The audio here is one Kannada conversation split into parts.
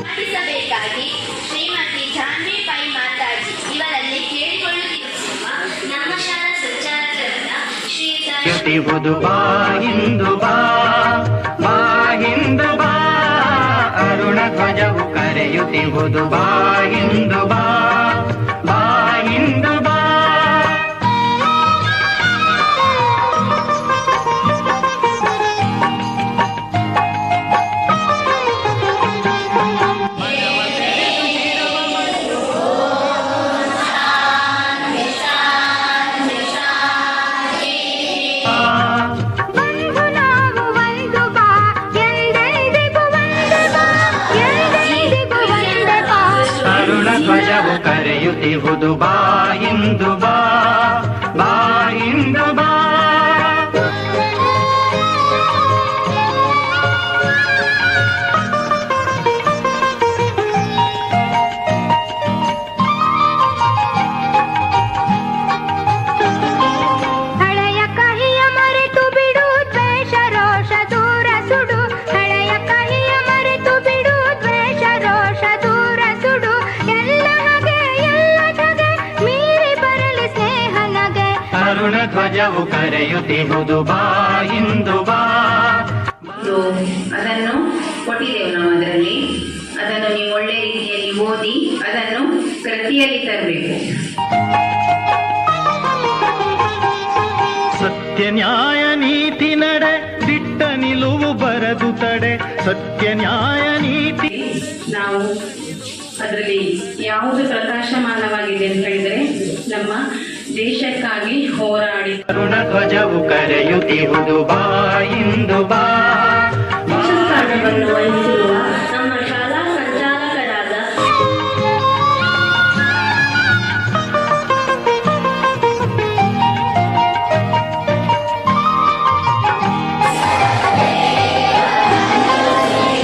ಮಾಡಿಸಬೇಕಾಗಿ ಶ್ರೀಮತಿ ಜಾನ್ವಿ ಪೈ ಮಾತಾಜಿ ಇವರಲ್ಲಿ ಕೇಳಿಕೊಳ್ಳುತ್ತಿರುವ ನಮ್ಮ ಶಾಲಾ ಸಂಚಾಲಕರಾದ ಶ್ರೀಯುತ ಯುತಿವುದು ಬಾ ಬಾ ಬಾ. ಕರೆಯುತ್ತಿಹುದು ಬಾ ಹಿಂದು ಕರೆಯುತ್ತಿಹುದು ಬಾ ಬಾ ಬಾ. ಅರುಣ ಧ್ವಜವು ಕರೆಯುತ್ತಿಹುದು ಬಾ ಇಂದು ಬಾ. ಅದನ್ನು ಕೊಟ್ಟಿದ್ದೇವೆ ನಾವು ಅದರಲ್ಲಿ ಅದನ್ನು ನೀವು ಒಳ್ಳೆ ರೀತಿಯಲ್ಲಿ ಓದಿ ಅದನ್ನು ಕೃತಿಯಲ್ಲಿ ತರಬೇಕು. ಸತ್ಯ ನ್ಯಾಯ ನೀತಿ ನಡೆ ದಿಟ್ಟ ನಿಲುವು ಬರದು ತಡೆ. ಸತ್ಯ ನ್ಯಾಯ ನೀತಿ ನಾವು ಅದರಲ್ಲಿ ಯಾವುದು ಪ್ರಕಾಶಮಾನವಾಗಿದೆ ಅಂತ ಹೇಳಿದರೆ ನಮ್ಮ ದೇಶಕ್ಕಾಗಿ ಹೋರಾಡಿ. ಕರುಣ ಧ್ವಜವು ಕರೆಯುತ್ತಿರುವುದು ಬಾ ಇಂದು ಬಾ.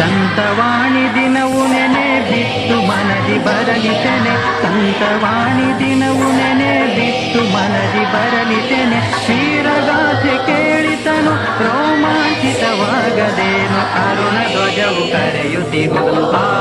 ಸಂತವಾಣಿ ದಿನವು ನೆನೆ ಬಿಟ್ಟು ಮನದಿ ಬರಲಿತೆನೆ ಸಂತವಾಣಿ ದಿನವು ನೆನೆ ಬಿಟ್ಟು ಮನದಿ ಬರಲಿತೆನೆ ಕ್ಷೀರಗಾಥೆ ಕೇಳಿತನು, ರೋಮಾಂಚಿತವಾಗದೇನು. ಅರುಣ ಧ್ವಜವು ಇಂದು ಬಾ